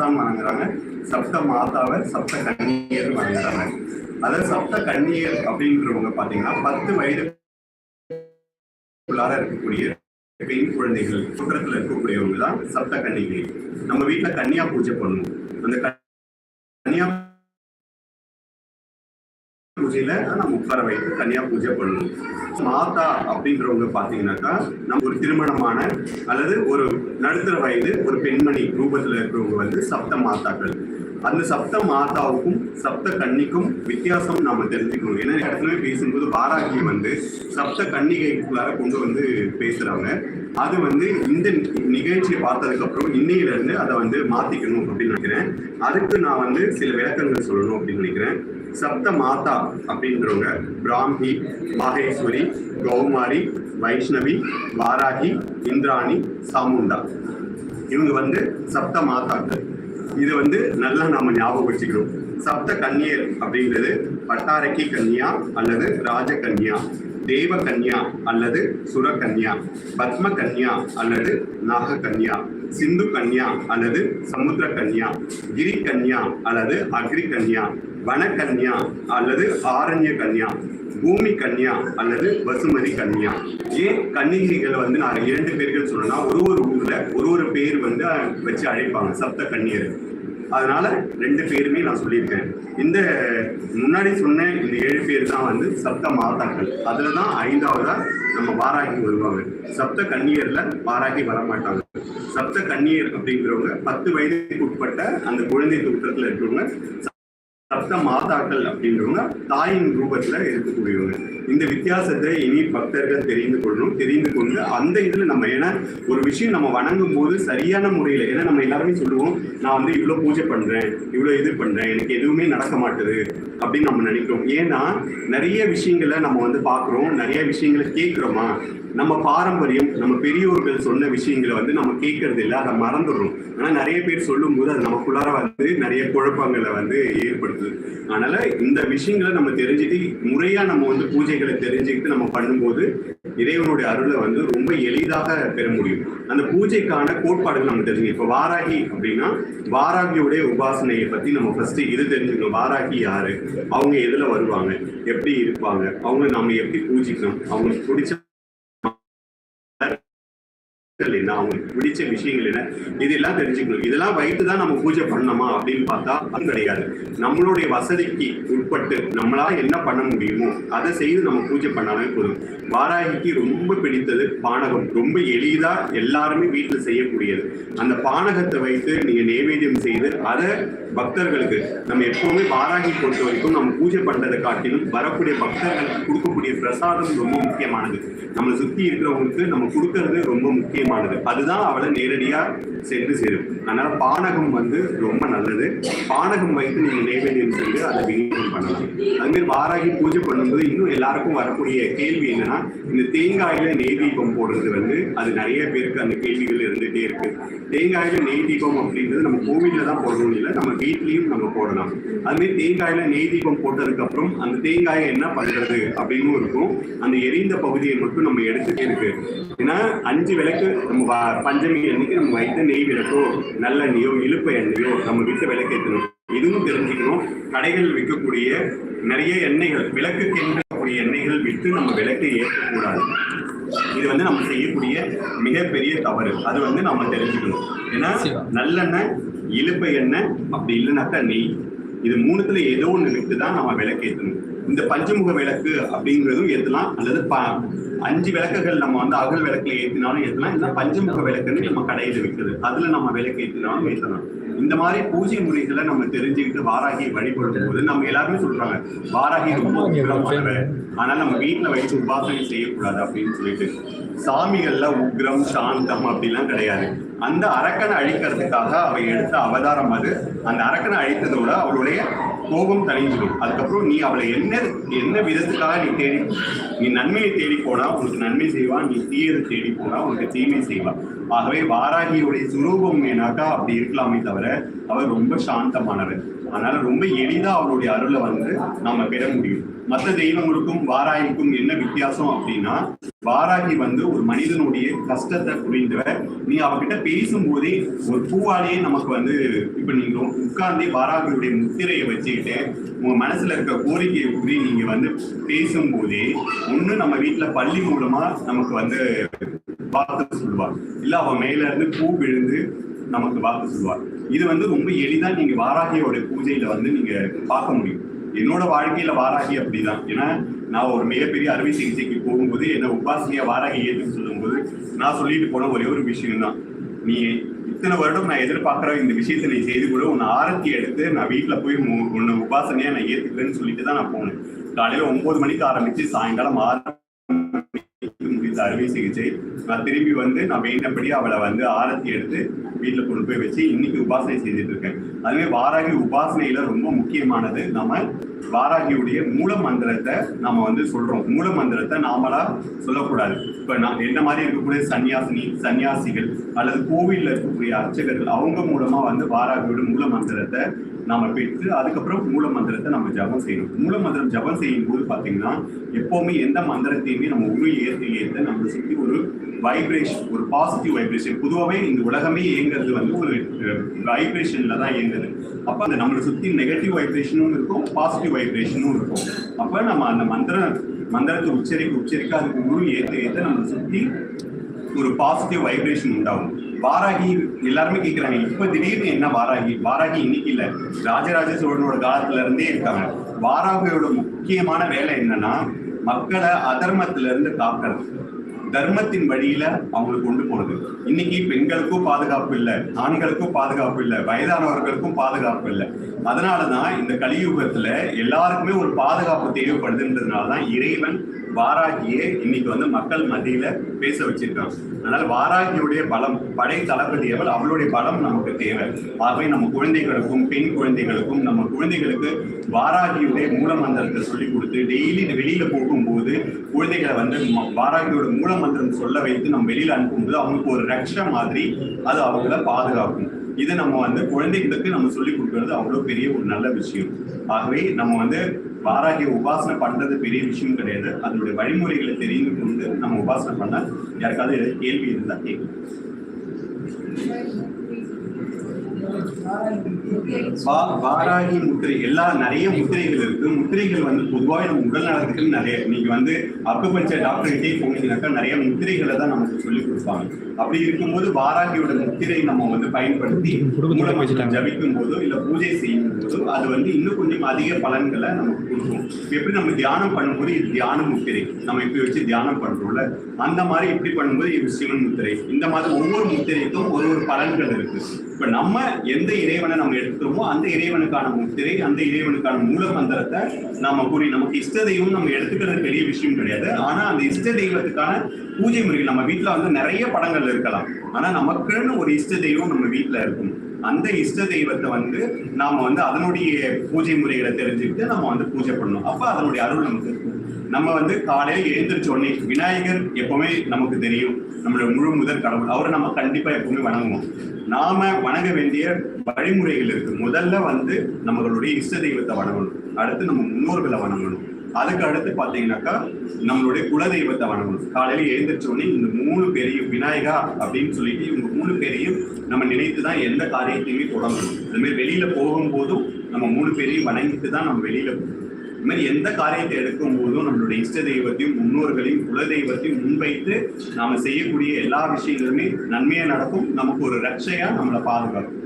தான் வணங்குறாங்க. சப்த மாதாவை சப்த கன்னியர் வணங்குறாங்க. அதாவது சப்த கன்னியர் அப்படின்றவங்க பாத்தீங்கன்னா பத்து வயதுக்குள்ளார இருக்கக்கூடிய பெண் குழந்தைகள் குற்றத்துல இருக்கக்கூடியவங்க தான் சப்த கன்னிகை. நம்ம வீட்டுல கன்னியா பூஜை பண்ணுவோம். அந்த பூஜையில நம்ம உட்கார வைத்து தனியாக பூஜை பண்ணுவோம். மாதா அப்படின்றவங்க பார்த்தீங்கன்னாக்கா நம்ம ஒரு திருமணமான அல்லது ஒரு நடுத்தர வயது ஒரு பெண்மணி ரூபத்தில் இருக்கிறவங்க வந்து சப்த மாதாக்கள். அந்த சப்த மாதாவுக்கும் சப்த கன்னிக்கும் வித்தியாசம் நாம தெரிஞ்சுக்கணும். ஏன்னா இடத்துல பேசும்போது பாராக்கி வந்து சப்த கன்னிகைக்குள்ளார கொண்டு வந்து பேசுறாங்க. அது வந்து இந்த நிகழ்ச்சியை பார்த்ததுக்கப்புறம் இன்னையில இருந்து அதை வந்து மாத்திக்கணும் அப்படின்னு நினைக்கிறேன். அதுக்கு நான் வந்து சில விளக்கங்கள் சொல்லணும் அப்படின்னு நினைக்கிறேன். சப்த மாதா அப்படின்றவங்க. பிராமி மாகேஸ்வரி கௌமாரி வைஷ்ணவி வாராகி இந்திராணி சாமுண்டா. இவங்க வந்து சப்த மாதாக்கள் இது வந்து நல்லா நாம ஞாபகம் வச்சுக்கிறோம் சப்த கன்னியர் அப்படிங்கிறது பட்டாரக்கி கன்னியா அல்லது ராஜ கன்னியா தேவ கன்யா அல்லது சுரகன்யா பத்ம கன்யா அல்லது நாக கன்யா சிந்து கன்யா அல்லது சமுத்திர கன்யா கிரி கன்யா அல்லது அக்ரி கன்யா வன அல்லது ஆரண்ய கன்யா பூமி கன்யா அல்லது வசுமதி கன்யா. ஏன் கன்னிகைகள் வந்து நான் இரண்டு பேர்கள் சொல்லணும்னா ஒரு ஒரு ஊர்ல ஒரு ஒரு பேர் வந்து வச்சு அழைப்பாங்க சப்த கன்னியர் அதனால ரெண்டு பேருமே நான் சொல்லியிருக்கேன். இந்த முன்னாடி சொன்ன இந்த ஏழு பேர் தான் வந்து சப்த மாதாக்கள். அதுல தான் ஐந்தாவதா நம்ம வாராகி வருவாங்க. சப்த கன்னியர்ல வாராகி வர மாட்டாங்க சப்த கன்னியர் அப்படிங்கிறவங்க பத்து வயதுக்கு உட்பட்ட அந்த குழந்தை தோற்றத்துல இருக்கிறவங்க சப்த மாதாக்கள் அப்படின்றவங்க தாயின் ரூபத்துல இருக்கக்கூடியவங்க. இந்த வித்தியாசத்தை இனி பக்தர்கள் தெரிந்து கொள்ளணும். தெரிந்து கொண்டு அந்த இதுல நம்ம ஏன்னா ஒரு விஷயம் நம்ம வணங்கும் போது சரியான முறையில ஏன்னா நம்ம எல்லாருமே சொல்லுவோம் நான் வந்து இவ்வளவு பூஜை பண்றேன் இவ்வளவு இது பண்றேன் எனக்கு எதுவுமே நடக்க மாட்டுது அப்படின்னு நம்ம நினைக்கிறோம். ஏன்னா நிறைய விஷயங்களை நம்ம வந்து பாக்குறோம் நிறைய விஷயங்களை கேட்கிறோமா? நம்ம பாரம்பரியம் நம்ம பெரியோர்கள் சொன்ன விஷயங்களை வந்து நம்ம கேட்கறது இல்லை அதை மறந்துடுறோம். ஆனால் நிறைய பேர் சொல்லும்போது அது நமக்குள்ளார வந்து நிறைய குழப்பங்களை வந்து ஏற்படுத்துது. அதனால இந்த விஷயங்களை நம்ம தெரிஞ்சுட்டு முறையா நம்ம வந்து பூஜைகளை தெரிஞ்சுக்கிட்டு நம்ம பண்ணும்போது இறைவனுடைய அருளை வந்து ரொம்ப எளிதாக பெற முடியும். அந்த பூஜைக்கான கோட்பாடுகள் நம்ம தெரிஞ்சுக்கணும். இப்போ வாராகி அப்படின்னா வாராகியுடைய உபாசனையை பத்தி நம்ம ஃபர்ஸ்ட் இது தெரிஞ்சுக்கணும். வாராகி யாரு? அவங்க எதுல வருவாங்க? எப்படி இருப்பாங்க? அவங்க நம்ம எப்படி பூஜிக்கணும்? அவங்களுக்கு பிடிச்ச என்ன அவங்களுக்கு பிடிச்ச விஷயங்கள் என்ன? இதெல்லாம் தெரிஞ்சுக்கணும். இதெல்லாம் வைத்து தான் நம்ம பூஜை பண்ணணுமா அப்படின்னு பார்த்தா அது கிடையாது. நம்மளுடைய வசதிக்கு உட்பட்டு நம்மளால என்ன பண்ண முடியுமோ அதை செய்து நம்ம பூஜை பண்ணாலே போதும். வாராகிக்கு ரொம்ப பிடித்தது பானகம். ரொம்ப எளிதா எல்லாருமே வீட்டில் செய்யக்கூடியது. அந்த பானகத்தை வைத்து நீங்க நைவேத்தியம் செய்து அதை பக்தர்களுக்கு நம்ம எப்பவுமே வாராகி பொறுத்த வரைக்கும் நம்ம பூஜை பண்றதை காட்டிலும் வரக்கூடிய பக்தர்களுக்கு கொடுக்கக்கூடிய பிரசாதம் ரொம்ப முக்கியமானது. நம்மளை சுத்தி இருக்கிறவங்களுக்கு நம்ம கொடுக்கறது ரொம்ப முக்கியம் முக்கியமானது. அதுதான் அவளை நேரடியா சென்று சேரும். அதனால பானகம் வந்து ரொம்ப நல்லது. பானகம் வைத்து நீங்க நைவேத்தியம் செஞ்சு அதை விநியோகம் பண்ணலாம். அது மாதிரி வாராகி பூஜை பண்ணும்போது இன்னும் எல்லாருக்கும் வரக்கூடிய கேள்வி என்னன்னா இந்த தேங்காயில நெய் தீபம் போடுறது வந்து அது நிறைய பேருக்கு அந்த கேள்விகள் இருந்துட்டே இருக்கு. தேங்காயில நெய் தீபம் அப்படின்றது நம்ம கோவில்ல தான் போடணும் இல்லை நம்ம வீட்லயும் நம்ம போடலாம். அதுமாதிரி தேங்காயில நெய் தீபம் போட்டதுக்கு அப்புறம் அந்த தேங்காயை என்ன பண்றது அப்படின்னு இருக்கும். அந்த எரிந்த பகுதியை மட்டும் நம்ம எடுத்துட்டே இருக்கு. ஏன்னா அஞ்சு விளக்கு நம்ம பஞ்சமி அன்னைக்கு நம்ம வைத்த நெய் விளக்கோ நல்லெண்ணெயோ இழுப்ப எண்ணெயோ நம்ம வீட்டை விளக்கேற்றணும். இதுவும் தெரிஞ்சுக்கணும். கடைகளில் விற்கக்கூடிய நிறைய எண்ணெய்கள் விளக்குக்கு இருக்கக்கூடிய எண்ணெய்கள் விட்டு நம்ம விளக்கை ஏற்றக்கூடாது. இது வந்து நம்ம செய்யக்கூடிய மிகப்பெரிய தவறு. அது வந்து நம்ம தெரிஞ்சுக்கணும். ஏன்னா நல்லெண்ணெய் இழுப்ப எண்ணெய் அப்படி இல்லைனாக்கா நெய். இது மூணுத்துல ஏதோ ஒண்ணு விட்டு தான் நம்ம விளக்கேற்றணும். இந்த பஞ்சமுக விளக்கு அப்படிங்கிறதும் ஏற்றலாம் அல்லது ப அஞ்சு விளக்குகள் நம்ம வந்து அகல் விளக்குல ஏற்றினாலும் ஏற்றலாம் இல்லை பஞ்சமுக விளக்குன்னு நம்ம கடையில் விற்குது. அதுல நம்ம விளக்கு ஏற்றினாலும் ஏற்றலாம் இந்த மாதிரி பூஜை முறைகளை நம்ம தெரிஞ்சுக்கிட்டு வாராகியை வழிபடும் போது நம்ம எல்லாருமே சொல்றாங்க வாராகி ரொம்ப உக்கிரமானவ ஆனால் நம்ம வீட்டுல வச்சு உபாசனை செய்யக்கூடாது அப்படின்னு சொல்லிட்டு. சாமிகள்ல உக்ரம் சாந்தம் அப்படிலாம் கிடையாது. அந்த அரக்கனை அழிக்கிறதுக்காக அவ எடுத்த அவதாரம் அது. அந்த அரக்கனை அழித்ததோட அவளுடைய கோபம் தணிஞ்சிடும் அதுக்கப்புறம் நீ அவளை என்ன என்ன விதத்துக்காக நீ தேடி நீ நன்மையை தேடி போனா உனக்கு நன்மை செய்வா நீ தீயதை தேடி போனா உனக்கு தீமை செய்வா ஆகவே வாராகியுடைய சுரூபம்னாக்கா அப்படி இருக்கலாமே தவிர அவர் ரொம்ப சாந்தமானவர். அதனால ரொம்ப எளிதா அவருடைய அருளை வந்து நாம பெற முடியும். மற்ற தெய்வங்களுக்கும் வாராகிக்கும் என்ன வித்தியாசம் அப்படின்னா வாராகி வந்து ஒரு மனிதனுடைய கஷ்டத்தை புரிந்தவர். நீ அவகிட்ட பேசும் போதே ஒரு பூவாலேயே நமக்கு வந்து இப்ப நீங்க உட்கார்ந்தே வாராகியுடைய முத்திரையை வச்சுக்கிட்டு உங்க மனசுல இருக்க கோரிக்கையை கூறி நீங்க வந்து பேசும் போதே ஒண்ணு நம்ம வீட்டுல பள்ளி மூலமா நமக்கு வந்து வாக்கு சொல்லுவார் இல்ல அவ மேல இருந்து பூ விழுந்து நமக்கு வாக்கு சொல்லுவார் இது வந்து ரொம்ப எளிதா நீங்க வாராகியோட பூஜையில வந்து நீங்க பார்க்க முடியும். என்னோட வாழ்க்கையில வாராகி அப்படிதான். ஏன்னா நான் ஒரு மிகப்பெரிய அறுவை சிகிச்சைக்கு போகும்போது என்ன உபாசனையா வாராகி ஏற்றுன்னு சொல்லும்போது நான் சொல்லிட்டு போன ஒரே ஒரு விஷயம் தான் நீ இத்தனை வருடம் நான் எதிர்பார்க்குற இந்த விஷயத்தை நீ செய்து கூட உன்னை ஆரத்தி எடுத்து நான் வீட்டில் போய் உன்னை உபாசனையா நான் ஏற்றுக்கிறேன்னு சொல்லிட்டு தான் நான் போனேன். காலையில ஒன்பது மணிக்கு ஆரம்பிச்சு சாயங்காலம் ஆறு மணிக்கு அறுவை சிகிச்சை நான் திரும்பி வந்து நான் வேண்டபடி அவளை வந்து ஆரத்தி எடுத்து வீட்டில் கொண்டு போய் வச்சு இன்னைக்கு உபாசனை செய்துட்டு இருக்கேன். அதுவே வாராகி உபாசனையில ரொம்ப முக்கியமானது. நம்ம வாராகியுடைய மூல மந்திரத்தை நம்ம வந்து சொல்றோம். மூல மந்திரத்தை நாமளா சொல்லக்கூடாது. இப்ப நான் என்ன மாதிரி இருக்கக்கூடிய சன்னியாசினி சன்னியாசிகள் அல்லது கோவில்ல இருக்கக்கூடிய அர்ச்சகர்கள் அவங்க மூலமா வந்து வாராகியோட மூல மந்திரத்தை நாம பெற்று அதுக்கப்புறம் மூல மந்திரத்தை நம்ம ஜபம் செய்யணும். மூல மந்திரம் ஜபம் செய்யும் போது பாத்தீங்கன்னா எப்பவுமே எந்த மந்திரத்தையுமே நம்ம உரு ஏற்ற ஏற்ற நம்ம சுற்றி ஒரு வைப்ரேஷன் ஒரு பாசிட்டிவ் வைப்ரேஷன் பொதுவாகவே இந்த உலகமே இயங்குறது வந்து ஒரு வைப்ரேஷன்ல தான் இயங்குது. அப்ப அந்த நம்மளை சுத்தி நெகட்டிவ் வைப்ரேஷனும் இருக்கும் பாசிட்டிவ் வைப்ரேஷனும் இருக்கும். அப்ப நம்ம அந்த மந்திர மந்திரத்தை உச்சரிக்க உச்சரிக்க அதுக்கு உரு ஏற்ற ஏற்ற நம்மளை சுத்தி ஒரு பாசிட்டிவ் வைப்ரேஷன் உண்டாகும். வாராகி எல்லாருமே கேக்குறாங்க இப்ப திடீர்னு என்ன வாராகி? வாராகி இன்னைக்கு இல்ல. ராஜராஜ சோழனோட காலத்துல இருந்தே இருக்காங்க. வாராகியோட முக்கியமான வேலை என்னன்னா மக்களை அதர்மத்துல இருந்து காக்கிறது தர்மத்தின் வழியில அவங்களுக்கு கொண்டு போறது. இன்னைக்கு பெண்களுக்கும் பாதுகாப்பு இல்லை ஆண்களுக்கும் பாதுகாப்பு இல்லை வயதானவர்களுக்கும் பாதுகாப்பு இல்லை. அதனாலதான் இந்த கலியுகத்துல எல்லாருக்குமே ஒரு பாதுகாப்பு தேவைப்படுதுன்றதுனாலதான் இறைவன் வாராகியே இன்னைக்கு வந்து மக்கள் மத்தியில பேச வச்சிருக்காங்க. அதனால வாராகியுடைய பலம் படை தளபதி எவள் அவளுடைய பலம் நமக்கு தேவை. ஆகவே நம்ம குழந்தைகளுக்கும் பெண் குழந்தைகளுக்கும் நம்ம குழந்தைகளுக்கு வாராகியுடைய மூலமந்திரத்தை சொல்லி கொடுத்து டெய்லி வெளியில போகும்போது குழந்தைகளை வந்து வாராகியோட வாராகியோட மூலமந்திரம் சொல்ல வைத்து நம்ம வெளியில அனுப்பும்போது அவங்களுக்கு ஒரு ரக்ஷ மாதிரி அது அவங்கள பாதுகாக்கும். இது நம்ம வந்து குழந்தைகளுக்கு நம்ம சொல்லி கொடுக்கறது அவ்வளோ பெரிய ஒரு நல்ல விஷயம். ஆகவே நம்ம வந்து வாராகி உபாசனை பண்றது பெரிய விஷயம் கிடையாது. அதனுடைய வழிமுறைகளை தெரிந்து கொண்டு நம்ம உபாசனை பண்ணால் யாருக்காவது ஏதாவது கேள்வி இருந்தா கேட்கும் வாராகி முத்திரை எல்லா நிறைய முத்திரைகள் இருக்கு. முத்திரைகள் வந்து பொதுவாக நம்ம உடல் நலத்துக்கு நிறைய நீங்க வந்து அக்குபஞ்சர் டாக்டர்கிட்டே போனீங்கன்னாக்கா நிறைய முத்திரைகளை தான் நமக்கு சொல்லி கொடுப்பாங்க. அப்படி இருக்கும்போது வாராகியோட முத்திரை நம்ம வந்து பயன்படுத்தி. ஜபிக்கும் போதோ இல்ல பூஜை செய்யும் போதோ அது வந்து இன்னும் கொஞ்சம் அதிக பலன்களை நமக்கு கொடுக்கும். எப்படி நம்ம தியானம் பண்ணும்போது இது தியான முத்திரை? நம்ம இப்படி வச்சு தியானம் பண்றோம்ல. அந்த மாதிரி இப்படி பண்ணும்போது இது சிவன் முத்திரை. இந்த மாதிரி ஒவ்வொரு முத்திரைக்கும் ஒரு ஒரு பலன்கள் இருக்கு. இப்ப நம்ம எந்த இறைவனை நம்ம எடுத்துக்கிறோமோ அந்த இறைவனுக்கான முத்திரை அந்த இறைவனுக்கான மூல மந்திரத்தை நாம கூறி நமக்கு இஷ்ட தெய்வம் நம்ம எடுத்துக்கிறது பெரிய விஷயம் கிடையாது. ஆனா அந்த இஷ்ட தெய்வத்துக்கான பூஜை முறைகள் நம்ம வீட்டுல வந்து நிறைய படங்கள் இருக்கலாம். ஆனா நமக்குன்னு ஒரு இஷ்ட தெய்வம் நம்ம வீட்டுல இருக்கும். அந்த இஷ்ட தெய்வத்தை வந்து நாம வந்து அதனுடைய பூஜை முறைகளை தெரிஞ்சுக்கிட்டு நம்ம வந்து பூஜை பண்ணணும். அப்ப அதனுடைய அருள் நமக்கு இருக்கும். நம்ம வந்து காலையில் எழுந்திரிச்ச உடனே விநாயகர் எப்பவுமே நமக்கு தெரியும். நம்மளோட முழு முதல் கடவுள். அவரை நம்ம கண்டிப்பா எப்பவுமே வணங்குவோம். நாம வணங்க வேண்டிய வழிமுறைகள் இருக்கு. முதல்ல வந்து நம்மளுடைய இஷ்ட தெய்வத்தை வணங்கணும். அடுத்து நம்ம முன்னோர்களை வணங்கணும். அதுக்கு அடுத்து பாத்தீங்கன்னாக்கா நம்மளுடைய குலதெய்வத்தை வணங்கணும். காலையில எழுந்திரிச்ச உடனே இந்த மூணு பேரையும் விநாயகா அப்படின்னு சொல்லிட்டு இவங்க மூணு பேரையும் நம்ம நினைத்து தான் எந்த காரியத்தையுமே தொடங்கணும். அது மாதிரி வெளியில போகும்போதும் நம்ம மூணு பேரையும் வணங்கிட்டு தான் நம்ம வெளியில போகணும் இது மாதிரி எந்த காரியத்தை எடுக்கும் போதும் நம்மளுடைய இஷ்ட தெய்வத்தையும் முன்னோர்களையும் குலதெய்வத்தையும் முன்வைத்து நாம செய்யக்கூடிய எல்லா விஷயங்களுமே நன்மையா நடக்கும். நமக்கு ஒரு ரட்சையா நம்மளை பாதுகாக்கும்.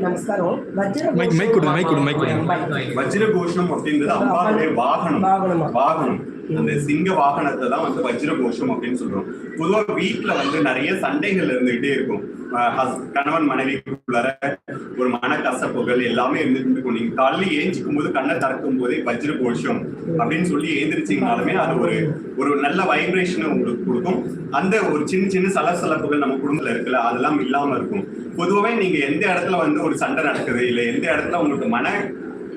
நமஸ்காரம். வஜ்ர கோஷம் அப்படின்றது அம்பாவுடைய வாகனம். வாகனமா? அந்த சிங்க வாகனத்தை தான் வந்து வஜ்ர கோஷம் அப்படின்னு சொல்றோம். பொதுவா வீட்டுல வந்து நிறைய சண்டைகள் இருந்துகிட்டே இருக்கும். கணவன் மனைவிக்குள்ளார ஒரு மனக்கசப்புகள் எல்லாமே இருந்துட்டு இருக்கும். நீங்க காலையில் ஏஞ்சிக்கும் போது கண்ணை திறக்கும் போதே வஜ்ர கோஷம் அப்படின்னு சொல்லி ஏந்திரிச்சிங்கனாலுமே அது ஒரு ஒரு நல்ல வைப்ரேஷனை உங்களுக்கு கொடுக்கும். அந்த ஒரு சின்ன சின்ன சலசலப்புகள் நம்ம குடும்பத்துல இருக்குல்ல அதெல்லாம் இல்லாம இருக்கும். பொதுவாவே நீங்க எந்த இடத்துல வந்து ஒரு சண்டை நடக்குது இல்ல எந்த இடத்துல உங்களுக்கு மன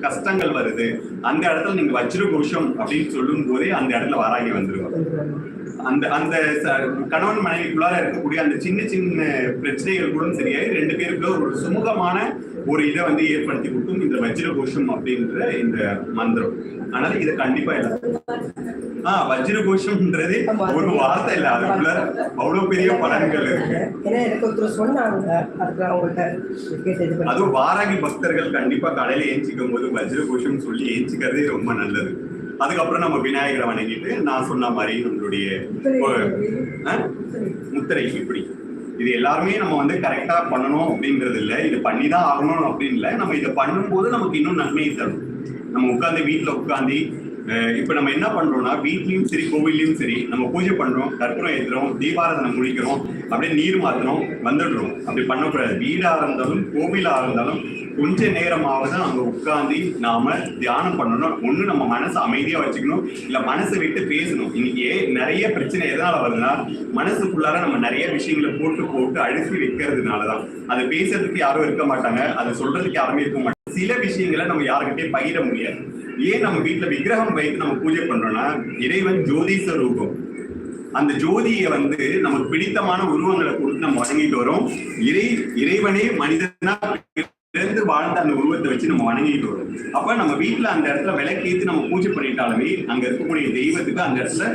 கஷ்டங்கள் வருது. அந்த இடத்துல நீங்க வஜ்ர கோஷம் அப்படின்னு சொல்லும் போதே அந்த இடத்துல வாராகி வந்துருவாங்க. அந்த அந்த கணவன் மனைவிக்குள்ளார இருக்கக்கூடிய அந்த சின்ன சின்ன பிரச்சனைகள் கூட சரியாயி ரெண்டு பேருக்குள்ள ஒரு சுமூகமான ஒரு இதை வந்து ஏற்படுத்தி கொடுக்கும் இந்த வஜ்ர கோஷம் அப்படின்ற இந்த மந்திரம். அதனால இதை கண்டிப்பா எல்லாரும் ஆஹ் வஜ்ர கோஷம்ன்றது ஒரு வார்த்தை இல்ல. அதுக்குள்ள அவ்வளவு பெரிய பலன்கள் இருக்கு. அதுவும் வாராகி பக்தர்கள் கண்டிப்பா காலையில ஏஞ்சிக்கும் போது வஜ்ர கோஷம் சொல்லி ஏஞ்சிக்கிறதே ரொம்ப நல்லது. அதுக்கப்புறம் நம்ம விநாயகரை வணங்கிட்டு நான் சொன்ன மாதிரி நம்மளுடைய? முத்திரை இப்படி. இது எல்லாருமே நம்ம வந்து கரெக்டா பண்ணணும் அப்படின்றது இல்ல. இது பண்ணி தான் ஆகணும் அப்படின்னு இல்ல. நம்ம இதை பண்ணும்போது நமக்கு இன்னும் நன்மையை தரும். நம்ம உட்காந்து வீட்டுல உட்காந்து இப்போ நம்ம என்ன பண்ணுறோம்னா வீட்லேயும் சரி கோவில்லையும் சரி நம்ம பூஜை பண்ணுறோம் கற்பூரம் ஏற்றுறோம் தீபாராதனை முடிக்கிறோம் அப்படியே நீர் மாத்துறோம் வந்துடுறோம். அப்படி பண்ணக்கூடாது. வீடாக இருந்தாலும் கோவிலாக இருந்தாலும் கொஞ்ச நேரமாவது அங்க உட்காந்து நாம தியானம் பண்ணணும். ஒண்ணு நம்ம மனசை அமைதியா வச்சுக்கணும். இல்ல மனசை விட்டு பேசணும். இன்னைக்கு நிறைய பிரச்சனை எதனால வருதுன்னா மனசுக்குள்ளார நம்ம நிறைய விஷயங்களை போட்டு போட்டு அழுத்தி வைக்கிறதுனாலதான். அதை பேசுறதுக்கு யாரும் இருக்க மாட்டாங்க. அதை சொல்றதுக்கு யாருமே இருக்க மாட்டாங்க. சில விஷயங்களை நம்ம யாருக்கிட்டே பகிர முடியாது. ஏன் நம்ம வீட்டுல விக்கிரகம் வைத்து நம்ம பூஜை பண்றோம்னா இறைவன் ஜோதிச ரூபம். அந்த ஜோதியை வந்து நமக்கு பிடித்தமான உருவங்களை கொடுத்து நம்ம வணங்கிட்டு வரோம். இறை இறைவனே மனிதனா பிறந்து வாழ்ந்த அந்த உருவத்தை வச்சு நம்ம வணங்கிட்டு வரோம். அப்ப நம்ம வீட்டுல அந்த இடத்துல விளக்கேத்து நம்ம பூஜை பண்ணிட்டாலுமே அங்க இருக்கக்கூடிய தெய்வத்துக்கு அந்த இடத்துல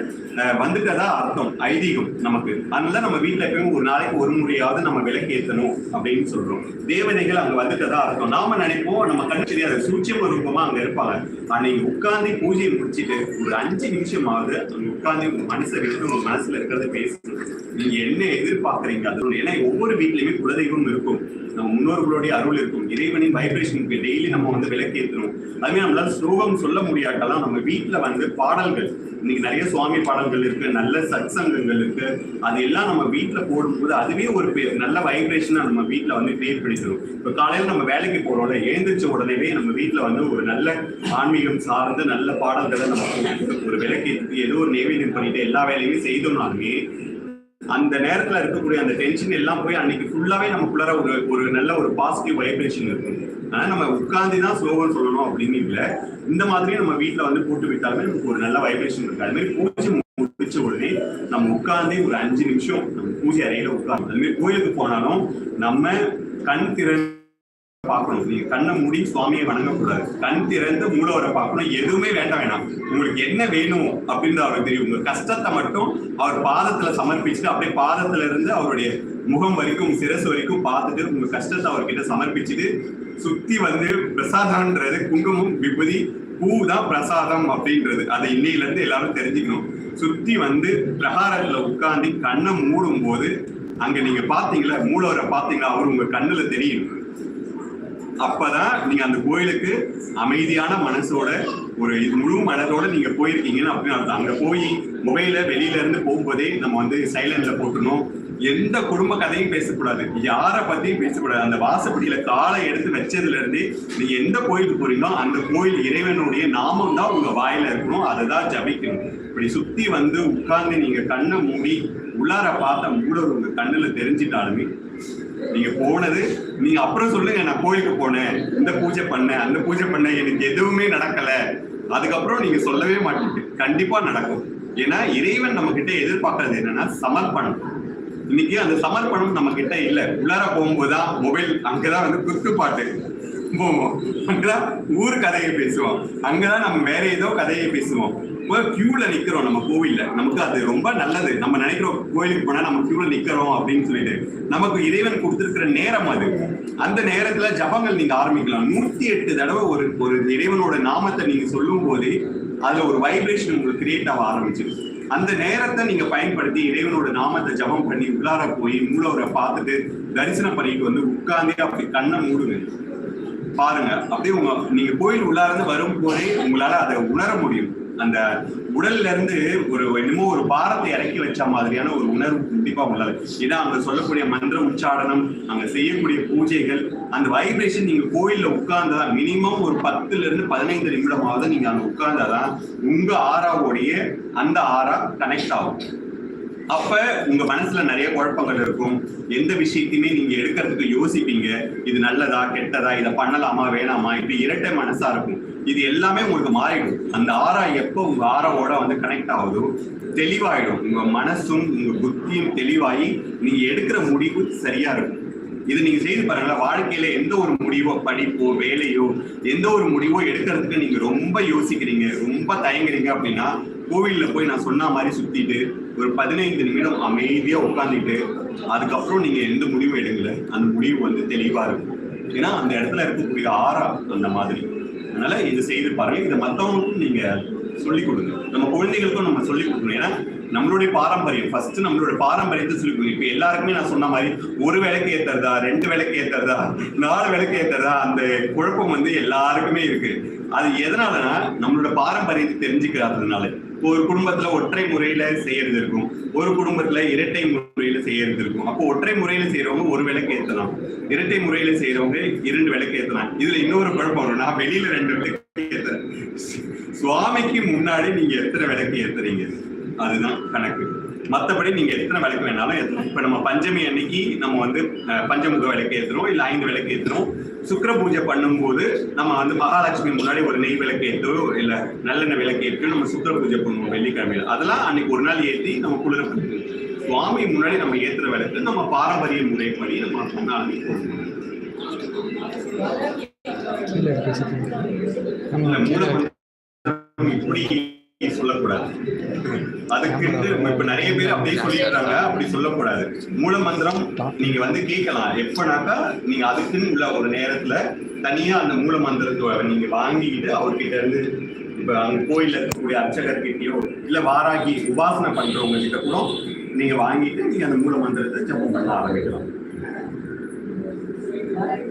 வந்துட்டதா அர்த்தம் ஐதீகம் நமக்கு. அதனால நம்ம வீட்டுல எப்பயும் ஒரு நாளைக்கு ஒரு முறையாவது நம்ம விலக்கேத்தணும் அப்படின்னு சொல்றோம். தேவதைகள் அங்க வந்துட்டதா அர்த்தம். நாம நினைப்போம் நம்ம கண்ணு தெரியாது சூட்சம ரூபமா அங்க இருப்பாங்க. ஆனா நீங்க உட்கார்ந்து பூஜையை முடிச்சிட்டு ஒரு அஞ்சு நிமிஷமாவது அங்க உட்கார்ந்து உங்க மனசை விட்டு உங்க மனசுல இருக்கிறத பேசணும் நீங்க என்ன எதிர்பார்க்கறீங்க அது ஏன்னா ஒவ்வொரு வீட்லயுமே குலதெய்வம் இருக்கும். நம்ம முன்னோர்களுடைய அருள் இருக்கும். இறைவனின் வைப்ரேஷனுக்கு டெய்லி நம்ம வந்து விளக்கேற்றணும் அதுவே நம்மளால ஸ்லோகம் சொல்ல முடியாட்டாலும் நம்ம வீட்டில் வந்து பாடல்கள் இன்னைக்கு நிறைய சுவாமி பாடல்கள் இருக்கு நல்ல சத்சங்கங்கள் இருக்கு. அது எல்லாம் நம்ம வீட்டில் போடும்போது அதுவே ஒரு நல்ல வைப்ரேஷனை நம்ம வீட்டில் வந்து கிரியேட் பண்ணி தரும். காலையில் நம்ம வேலைக்கு போறோம்ல எழுந்திரிச்ச உடனேவே நம்ம வீட்டில் வந்து ஒரு நல்ல ஆன்மீகம் சார்ந்த நல்ல பாடல்களை நம்ம ஒரு விளக்கேற்றி ஏதோ ஒரு நெய்வேதியம் பண்ணிட்டு எல்லா வேலையுமே செய்தோம்னாலுமே அந்த நேரத்துல இருக்கக்கூடிய அந்த டென்ஷன் எல்லாம் போய் அன்னைக்கு ஃபுல்லாவே நமக்குள்ளார ஒரு ஒரு நல்ல ஒரு பாசிட்டிவ் வைப்ரேஷன் இருக்கும் ஆனா நம்ம உட்கார்ந்து தான் ஸ்லோகம் சொல்லணும் அப்படின்னு இல்ல. இந்த மாதிரி நம்ம வீட்டுல வந்து போட்டு விட்டாலுமே நமக்கு ஒரு நல்ல வைப்ரேஷன் இருக்கு. அது மாதிரி பூஜை முடிச்ச உடனே நம்ம உட்கார்ந்தே ஒரு அஞ்சு நிமிஷம் நம்ம பூஜை அறையில உட்கார்ந்து. அது மாதிரி கோயிலுக்கு போனாலும் நம்ம கண் திறன் பார்க்கணும். நீங்க கண்ணை மூடி சுவாமியை வணங்கக்கூடாது. கண் திறந்து மூலவரை பார்க்கணும். எதுவுமே வேண்டாம் வேணாம். உங்களுக்கு என்ன வேணும் அப்படின்னு அவருக்கு தெரியும். உங்க கஷ்டத்தை மட்டும் அவர் பாதத்துல சமர்ப்பிச்சுட்டு அப்படியே பாதத்துல இருந்து அவருடைய முகம் வரைக்கும் சிரசு வரைக்கும் பார்த்துட்டு உங்க கஷ்டத்தை அவர்கிட்ட சமர்ப்பிச்சுட்டு சுத்தி வந்து பிரசாதம்ன்றது குங்குமம் விபதி பூ தான் பிரசாதம் அப்படின்றது. அதை இன்னையில இருந்து எல்லாரும் தெரிஞ்சுக்கணும். சுத்தி வந்து பிரகாரத்துல உட்காந்து கண்ணை மூடும் போது அங்க நீங்க பாத்தீங்களா மூலவரை பாத்தீங்களா அவர் உங்க கண்ணுல தெரியும். அப்பதான் நீங்க அந்த கோயிலுக்கு அமைதியான மனசோட ஒரு இது முழு மனதோட நீங்க போயிருக்கீங்கன்னு அப்படின்னு அர்த்தம். அங்க போய் மொபைல வெளியில இருந்து போகும்போதே நம்ம வந்து சைலண்ட்ல போட்டணும் எந்த குடும்ப கதையும் பேசக்கூடாது. யாரை பத்தியும் பேசக்கூடாது. அந்த வாசப்படியில காலை எடுத்து வச்சதுல இருந்து நீங்க எந்த கோயிலுக்கு போறீங்களோ அந்த கோயில் இறைவனுடைய நாமம் தான் உங்க வாயில இருக்கணும். அதை தான் ஜபிக்கணும். இப்படி சுத்தி வந்து உட்கார்ந்து நீங்க கண்ணை மூடி உள்ளார பார்த்த மூடர் உங்க கண்ணுல தெரிஞ்சிட்டாலுமே நீங்க போனது நீங்க அப்புறம் சொல்லுங்க நான் கோயிலுக்கு போனேன் இந்த பூஜை பண்ணேன் அந்த பூஜை பண்ணேன் எனக்கு எதுவுமே நடக்கல. அதுக்கப்புறம் நீங்க சொல்லவே மாட்டீங்க. கண்டிப்பா நடக்கும். ஏன்னா இறைவன் நம்ம கிட்ட எதிர்பார்க்கறது என்னன்னா சமர்ப்பணம். இன்னைக்கு அந்த சமர்ப்பணம் நம்ம கிட்ட இல்ல. உள்ளார போகும்போதுதான் மொபைல் அங்கதான் வந்து குத்து பாட்டு. போவோம். அங்கதான் ஊர் கதையை பேசுவோம். அங்கதான் நம்ம வேற ஏதோ கதையை பேசுவோம். இப்போ கியூல நிக்கிறோம் நம்ம கோவில்ல. நமக்கு அது ரொம்ப நல்லது. நம்ம நினைக்கிறோம் கோயிலுக்கு போனா நம்ம கியூல நிக்கிறோம் அப்படின்னு சொல்லிட்டு. நமக்கு இறைவன் கொடுத்திருக்கிற நேரம் அது. அந்த நேரத்துல ஜபங்கள் நீங்க ஆரம்பிக்கலாம். நூத்தி எட்டு தடவை ஒரு ஒரு இறைவனோட நாமத்தை நீங்க சொல்லும் போதே அதுல ஒரு வைப்ரேஷன் உங்களுக்கு கிரியேட் ஆக ஆரம்பிச்சிடும். அந்த நேரத்தை நீங்க பயன்படுத்தி இறைவனோட நாமத்தை ஜபம் பண்ணி உள்ளார போய் மூலவரை பார்த்துட்டு தரிசனம் பண்ணிட்டு வந்து உட்கார்ந்தே அப்படி கண்ணை மூடுங்க. பாருங்க. அப்படியே உங்க நீங்க கோயில் உள்ளார இருந்து வரும் போதே உங்களால அதை உணர முடியும். அந்த உடல்ல இருந்து ஒரு என்னமோ ஒரு பாரத்தை இறக்கி வச்ச மாதிரியான ஒரு உணர்வு கண்டிப்பா உள்ளது. ஏன்னா அங்க சொல்லக்கூடிய மந்திர உச்சாடனம் அங்க செய்யக்கூடிய பூஜைகள் அந்த வைப்ரேஷன் நீங்க கோயில்ல உட்கார்ந்தா மினிமம் ஒரு பத்துல இருந்து பதினைந்து நிமிடமாவது நீங்க அங்க உட்கார்ந்தாதான் உங்க ஆறாவோடைய அந்த ஆறா கனெக்ட் ஆகும். அப்ப உங்க மனசுல நிறைய குழப்பங்கள் இருக்கும். எந்த விஷயத்தையுமே நீங்க எடுக்கிறதுக்கு யோசிப்பீங்க. இது நல்லதா கெட்டதா இதை பண்ணலாமா வேணாமா? இப்படி இரட்டை மனசா இருக்கும். இது எல்லாமே உங்களுக்கு மாறிடும். அந்த ஆறா எப்போ உங்க ஆறாவோட வந்து கனெக்ட் ஆகுதோ தெளிவாயிடும். உங்க மனசும் உங்க புத்தியும் தெளிவாகி நீங்க எடுக்கிற முடிவு சரியா இருக்கும். இது நீங்க செய்து பாருங்களேன். வாழ்க்கையில எந்த ஒரு முடிவோ படிப்போ வேலையோ எந்த ஒரு முடிவோ எடுக்கிறதுக்கு நீங்க ரொம்ப யோசிக்கிறீங்க ரொம்ப தயங்குறீங்க அப்படின்னா கோவில்ல போய் நான் சொன்ன மாதிரி சுத்திட்டு ஒரு பதினைந்து நிமிடம் அமைதியா உட்காந்துட்டு அதுக்கப்புறம் நீங்க எந்த முடிவும் எடுங்கல அந்த முடிவு வந்து தெளிவா இருக்கும். ஏன்னா அந்த இடத்துல இருக்கக்கூடிய ஆறா அந்த மாதிரி. அதனால இது செய்து பாருங்க. இதை மற்றவங்களுக்கும் நீங்க சொல்லிக் கொடுங்க. நம்ம குழந்தைகளுக்கும் நம்ம சொல்லிக் கொடுக்கணும். ஏன்னா நம்மளுடைய பாரம்பரியம் ஃபர்ஸ்ட் நம்மளோட பாரம்பரியத்தை சொல்லி கொடுங்க. இப்ப எல்லாருக்குமே நான் சொன்ன மாதிரி ஒரு விளக்கு ஏத்துறதா ரெண்டு விளக்கு ஏத்துறதா நாலு விளக்கு ஏத்துறதா அந்த குழப்பம் வந்து எல்லாருக்குமே இருக்கு. அது எதனாலனா நம்மளோட பாரம்பரியத்தை தெரிஞ்சுக்கிறாததுனால. ஒரு குடும்பத்துல ஒற்றை முறையில செய்யறது இருக்கும். ஒரு குடும்பத்துல இரட்டை முறையில செய்யறது இருக்கும். அப்போ ஒற்றை முறையில செய்யறவங்க ஒரு விளக்கு ஏத்தலாம். இரட்டை முறையில செய்யறவங்க இரண்டு விளக்கு ஏத்தலாம். இதுல இன்னொரு குழப்பம் நான் வெளியில ரெண்டு விளக்கு ஏத்துறேன். சுவாமிக்கு முன்னாடி நீங்க எத்தனை விளக்கு ஏத்துறீங்க? அதுதான் கணக்கு. மத்தபடி நீங்க எத்தனை விளக்கு வேணாலும் ஏத்தலாம் இப்ப நம்ம பஞ்சமி அன்னைக்கு நம்ம வந்து பஞ்சமுக விளக்கு ஏத்துறோம் இல்ல ஐந்து விளக்கு ஏத்துறோம். சுக்கிர பூஜை பண்ணும்போது நம்ம வந்து மகாலட்சுமி முன்னாடி ஒரு நெய் விளக்கு ஏற்றோ இல்ல நல்லெண்ணெய் விளக்கு ஏற்றோ நம்ம சுக்கிர பூஜை பண்ணுவோம் வெள்ளிக்கிழமையில. அதெல்லாம் அன்னைக்கு ஒரு நாள் ஏத்தி நம்ம குளிர பண்ணிக்கணும் சுவாமி முன்னாடி நம்ம ஏத்துற விளக்கு நம்ம பாரம்பரிய முறைப்படி நம்ம முன்னாடி மூலமந்திரம் இப்படி சொல்லக்கூடாது. அதுக்கு இப்ப நிறைய பேர் அப்படியே சொல்லிடுறாங்க. அப்படி சொல்லக்கூடாது. மூல மந்திரம் நீங்க வந்து கேட்கலாம். எப்பனாக்கா நீங்க அதுக்குன்னு உள்ள ஒரு நேரத்துல தனியா அந்த மூல மந்திரத்தை நீங்க வாங்கிக்கிட்டு அவர்கிட்ட இருந்து இப்ப அங்க கோயில இருக்கக்கூடிய அர்ச்சகர்கிட்டயோ இல்ல வாராகி உபாசனை பண்றவங்க கிட்ட கூட நீங்க வாங்கிட்டு நீங்க அந்த மூல மந்திரத்தை ஜபம் பண்ண ஆரம்பிக்கலாம்.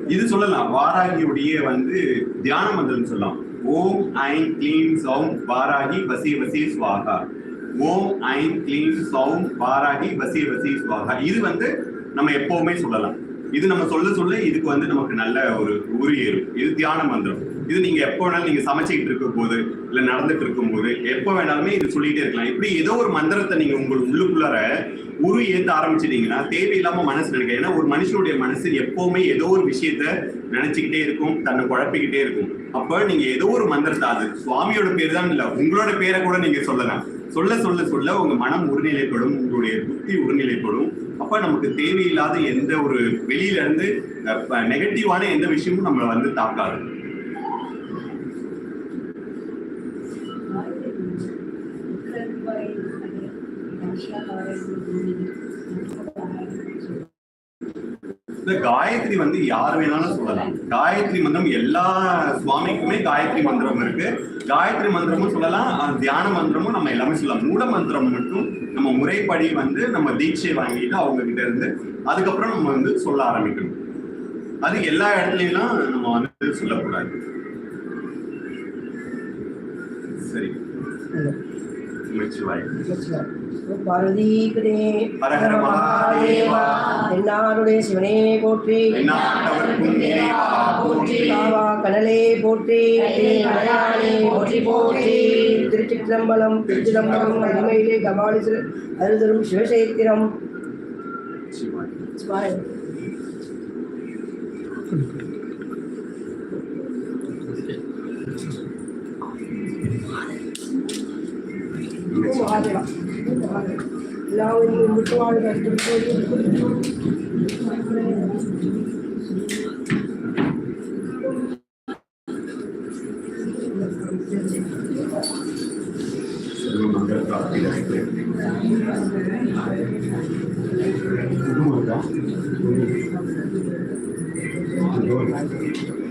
இது சொல்லலாம். வாராகியுடைய வந்து தியான மந்திரம் சொல்லலாம். ஓம் ஐம் கிளீம் சௌம் வாராகி வசி வசி சுவாகா. ஓம் ஐம் கிளீம் சௌம் வாராகி வசி வசி சுவாகா. இது வந்து நம்ம எப்பவுமே சொல்லலாம். இது நம்ம சொல்ல சொல்ல இதுக்கு வந்து நமக்கு நல்ல ஒரு உரியேறும் இது தியான மந்திரம். இது நீங்க எப்போ வேணாலும் நீங்க சமைச்சிட்டு இருக்கும் போது இல்ல நடந்துட்டு இருக்கும் போது எப்போ வேணாலுமே இது சொல்லிட்டே இருக்கலாம். இப்படி ஏதோ ஒரு மந்திரத்தை நீங்க உங்கள் உள்ளுக்குள்ளார உரு ஏத்த ஆரம்பிச்சிட்டீங்கன்னா தேவையில்லாம மனசு நினைக்க ஏன்னா ஒரு மனுஷனுடைய மனசு எப்பவுமே ஏதோ ஒரு விஷயத்த நினைச்சுக்கிட்டே இருக்கும் தன்னை குழப்பிக்கிட்டே இருக்கும். அப்ப நீங்க ஏதோ ஒரு மந்திரத்தை அது சுவாமியோட பேர் தான் இல்ல உங்களோட பேரை கூட நீங்க சொல்லலாம். சொல்ல சொல்ல சொல்ல உங்க மனம் ஒருநிலைப்படும் உங்களுடைய புத்தி ஒருநிலைப்படும் அப்ப நமக்கு தேவையில்லாத எந்த ஒரு வெளியில இருந்து நெகட்டிவான எந்த விஷயமும் நம்மளை வந்து தாக்காது. இந்த காயத்ரி வந்து யார் வேணாலும் சொல்லலாம். காயத்ரி மந்திரம் எல்லா சுவாமிக்குமே காயத்ரி மந்திரம் இருக்கு. காயத்ரி மந்திரமும் சொல்லலாம். தியான மந்திரமும் நம்ம எல்லாமே சொல்லலாம். மூல மந்திரம் மட்டும் நம்ம முறைப்படி வந்து நம்ம தீட்சை வாங்கிட்டு அவங்க கிட்ட இருந்து அதுக்கப்புறம் நம்ம வந்து சொல்ல ஆரம்பிக்கணும். அது எல்லா இடத்துலயும் நம்ம வந்து சொல்லக்கூடாது. சரி. நமச்சிவாய். பார்வதீபதே ஹர ஹர மகாதேவா. என்னாருடைய சிவனே போற்றி. காவா கடலே போற்றி. போற்றி. போற்றி. திருச்சிற்றம்பலம் திருச்சிதம்பரம் மகிமையிலே கபாலீஸ்வரர் அருதரும் சிவசேத்திரம். மகாதேவா. എല്ലാവരും ഒരുപാട് കഷ്ടപ്പെട്ടു Thank you.